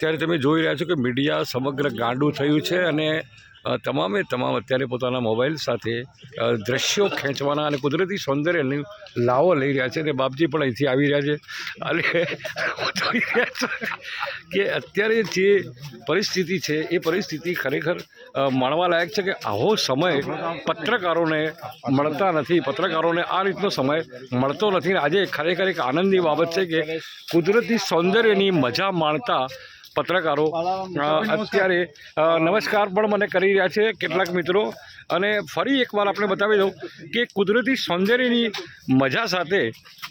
અત્યારે તમે જોઈ રહ્યા છો કે મીડિયા સમગ્ર ગાંડું થયું છે અને તમામે તમામ અત્યારે પોતાના મોબાઈલ સાથે દ્રશ્યો ખેંચવાના અને કુદરતી સૌંદર્યની લાવો લઈ રહ્યા છે. અને બાપજી પણ અહીંથી આવી રહ્યા છે. અને જોઈ રહ્યા છું કે અત્યારે જે પરિસ્થિતિ છે, એ પરિસ્થિતિ ખરેખર માણવાલાયક માણવા લાયક છે કે આવો સમય પત્રકારોને મળતા નથી. પત્રકારોને આ રીતનો સમય મળતો નથી. અને આજે ખરેખર એક આનંદની બાબત છે કે કુદરતી સૌંદર્યની મજા માણતા પત્રકારો અત્યારે નમસ્કાર પણ મને કરી રહ્યા છે કેટલાક મિત્રો. અને ફરી એકવાર આપણે બતાવી દઉં કે કુદરતી સૌંદર્યની મજા સાથે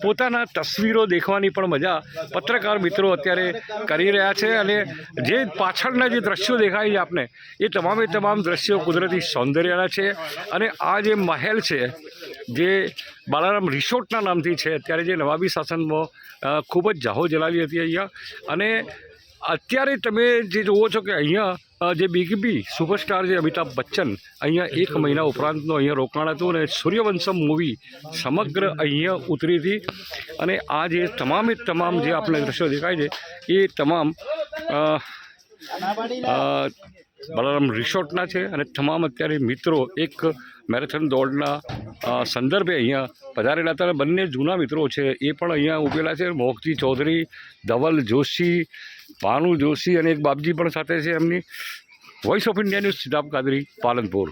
પોતાના તસવીરો દેખવાની પણ મજા પત્રકાર મિત્રો અત્યારે કરી રહ્યા છે. અને જે પાછળના જે દ્રશ્યો દેખાય છે આપને એ તમામે તમામ દ્રશ્યો કુદરતી સૌંદર્યના છે. અને આ જે મહેલ છે જે બાલારામ રિસોર્ટના નામથી છે અત્યારે જે નવાબી શાસનમાં ખૂબ જ જાહો જલાલી હતી અહીંયા. અને અત્યારે તમે જે જુઓ છો કે અહીંયા જે બિગ બી સુપરસ્ટાર જે અમિતાભ બચ્ચન, અહીંયા એક મહિના ઉપરાંતનું અહીંયા રોકાણ હતું અને સૂર્યવંશમ મૂવી સમગ્ર અહીંયા ઉતરી હતી. અને આ જે તમામે તમામ જે આપણે દ્રશ્યો દેખાય છે, એ તમામ બલારામ રિસોર્ટના છે અને તમામ અત્યારે મિત્રો એક મેરેથોન દોડના સંદર્ભે અહીંયા પધારેલા હતા. બંને જૂના મિત્રો છે, એ પણ અહીંયા ઉભેલા છે. મોહકજી ચૌધરી, ધવલ જોશી ભાનુ જોશી અને એક બાપજી પણ સાથે છે એમની voice of India news Siddharth Kadri, Palanpur.